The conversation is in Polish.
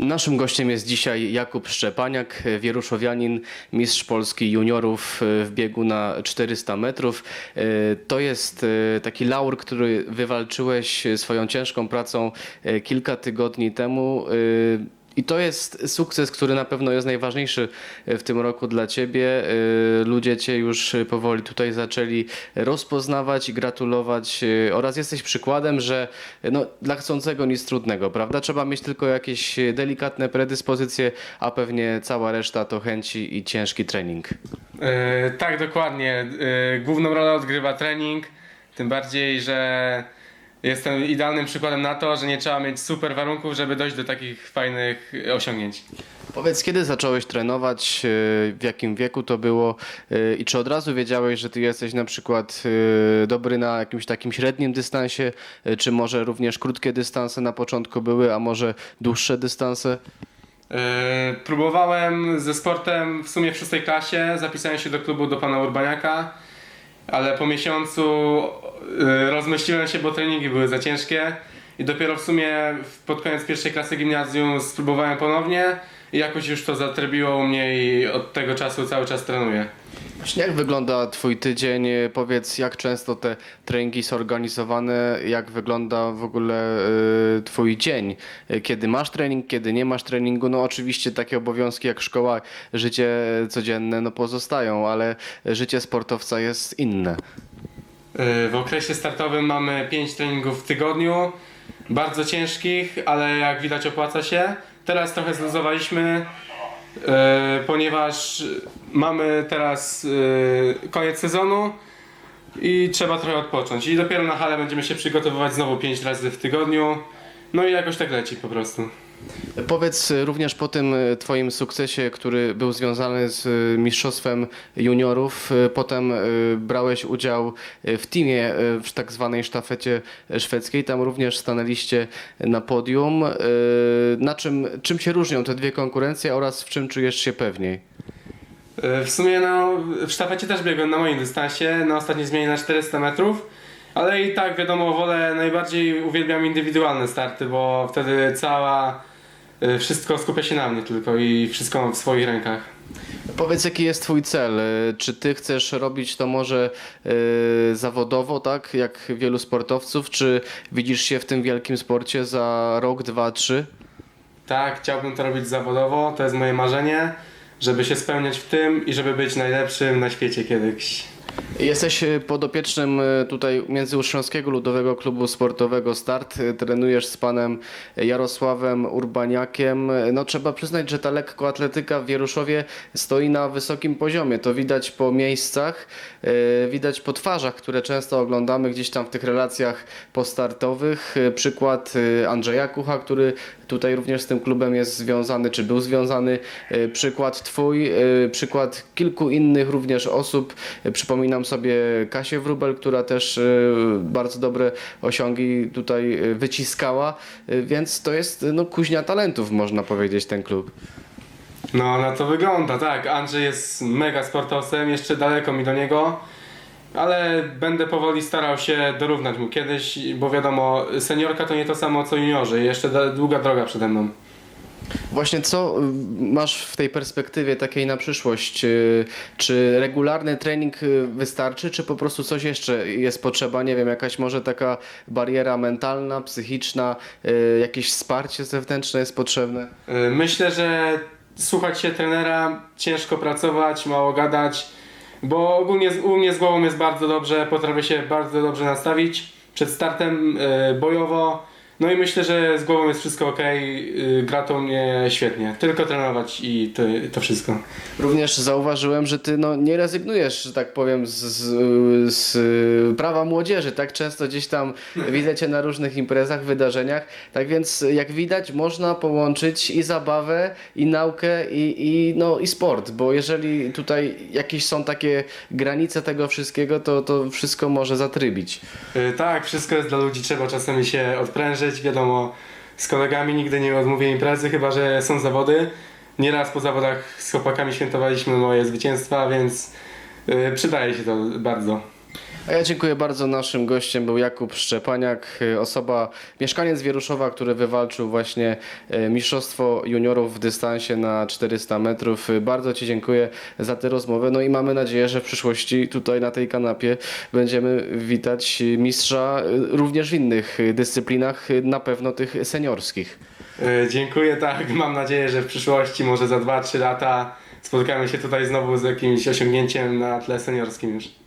Naszym gościem jest dzisiaj Jakub Szczepaniak, wieruszowianin, mistrz Polski juniorów e, w biegu na 400 metrów. E, To jest e, taki laur, który wywalczyłeś swoją ciężką pracą kilka tygodni temu. E, I to jest sukces, który na pewno jest najważniejszy w tym roku dla Ciebie. E, Ludzie Cię już powoli tutaj zaczęli rozpoznawać i gratulować e, oraz jesteś przykładem, że no, dla chcącego nic trudnego, prawda? Trzeba mieć tylko jakieś delikatne predyspozycje, a pewnie cała reszta to chęci i ciężki trening. E, tak, dokładnie. E, główną rolę odgrywa trening, tym bardziej, że jestem idealnym przykładem na to, że nie trzeba mieć super warunków, żeby dojść do takich fajnych osiągnięć. Powiedz, kiedy zacząłeś trenować, e, w jakim wieku to było e, i czy od razu wiedziałeś, że ty jesteś na przykład e, dobry na jakimś takim średnim dystansie, czy może również krótkie dystanse na początku były, a może dłuższe dystanse? Próbowałem ze sportem w sumie w szóstej klasie, zapisałem się do klubu do pana Urbaniaka, ale po miesiącu e, rozmyśliłem się, bo treningi były za ciężkie i dopiero w sumie pod koniec pierwszej klasy gimnazjum spróbowałem ponownie i jakoś już to zatrybiło u mnie i od tego czasu cały czas trenuję. Właśnie jak wygląda twój tydzień? Powiedz, jak często te treningi są organizowane, jak wygląda w ogóle e, twój dzień? Kiedy masz trening, kiedy nie masz treningu? No oczywiście takie obowiązki jak szkoła, życie codzienne no pozostają, ale życie sportowca jest inne. Y, W okresie startowym mamy 5 treningów w tygodniu, bardzo ciężkich, ale jak widać opłaca się. Teraz trochę zluzowaliśmy, y, ponieważ mamy teraz y, koniec sezonu i trzeba trochę odpocząć. I dopiero na halę będziemy się przygotowywać znowu 5 razy w tygodniu. No i jakoś tak leci po prostu. Powiedz również po tym e, Twoim sukcesie, który był związany z e, Mistrzostwem Juniorów, e, potem brałeś udział w teamie w tak zwanej sztafecie szwedzkiej, tam również stanęliście na podium. Na czym, czym się różnią te dwie konkurencje oraz w czym czujesz się pewniej? W sumie no, w sztafecie też biegłem na moim dystansie, na ostatniej zmianie na 400 metrów, ale i tak wiadomo, wolę najbardziej uwielbiam indywidualne starty, bo wtedy cała, e, wszystko skupia się na mnie tylko i wszystko mam w swoich rękach. Powiedz, jaki jest Twój cel? E, Czy Ty chcesz robić to może e, zawodowo, tak jak wielu sportowców, czy widzisz się w tym wielkim sporcie za rok, dwa, trzy? Tak, chciałbym to robić zawodowo, to jest moje marzenie, żeby się spełniać w tym i żeby być najlepszym na świecie kiedyś. Jesteś e, podopiecznym e, tutaj Międzyustrząskiego Ludowego Klubu Sportowego Start. E, Trenujesz z panem Jarosławem Urbaniakiem. No trzeba przyznać, że ta lekkoatletyka w Wieruszowie stoi na wysokim poziomie. To widać po miejscach, widać po twarzach, które często oglądamy gdzieś tam w tych relacjach postartowych. Przykład Andrzeja Kucha, który tutaj również z tym klubem jest związany, czy był związany. Przykład twój, przykład kilku innych również osób. Przypominam sobie Kasię Wróbel, która też e, bardzo dobre osiągi tutaj e, wyciskała, E, więc to jest no, kuźnia talentów, można powiedzieć, ten klub. No, na to wygląda, tak. Andrzej jest mega sportowcem, jeszcze daleko mi do niego, ale będę powoli starał się dorównać mu kiedyś, bo wiadomo, seniorka to nie to samo co juniorzy, jeszcze długa droga przede mną. Właśnie co y, masz w tej perspektywie takiej na przyszłość? Y, Czy regularny trening y, wystarczy, czy po prostu coś jeszcze jest potrzeba? Nie wiem, jakaś może taka bariera mentalna, psychiczna, jakieś wsparcie zewnętrzne jest potrzebne? Myślę, że słuchać się trenera, ciężko pracować, mało gadać, bo ogólnie u mnie z głową jest bardzo dobrze, potrafię się bardzo dobrze nastawić przed startem bojowo. No i myślę, że z głową jest wszystko ok, gra to mnie świetnie. Tylko trenować i to, to wszystko. Również zauważyłem, że ty no, nie rezygnujesz, że tak powiem, z, z, z prawa młodzieży. Tak często gdzieś tam widzę cię na różnych imprezach, wydarzeniach. Tak więc, jak widać, można połączyć i zabawę, i naukę, i, i, no, i sport. Bo jeżeli tutaj jakieś są takie granice tego wszystkiego, to, to wszystko może zatrybić. Y, Tak, wszystko jest dla ludzi, trzeba czasami się odprężyć, wiadomo, z kolegami nigdy nie odmówię imprezy, chyba że są zawody. Nieraz po zawodach z chłopakami świętowaliśmy moje zwycięstwa, więc y, przydaje się to bardzo. A ja dziękuję bardzo. Naszym gościem był Jakub Szczepaniak, y, osoba, mieszkaniec Wieruszowa, który wywalczył właśnie y, mistrzostwo juniorów w dystansie na 400 metrów. Y, Bardzo Ci dziękuję za tę rozmowę. No i mamy nadzieję, że w przyszłości tutaj na tej kanapie będziemy witać mistrza również w innych dyscyplinach, na pewno tych seniorskich. Dziękuję, tak. Mam nadzieję, że w przyszłości, może za 2-3 lata spotkamy się tutaj znowu z jakimś osiągnięciem na tle seniorskim już.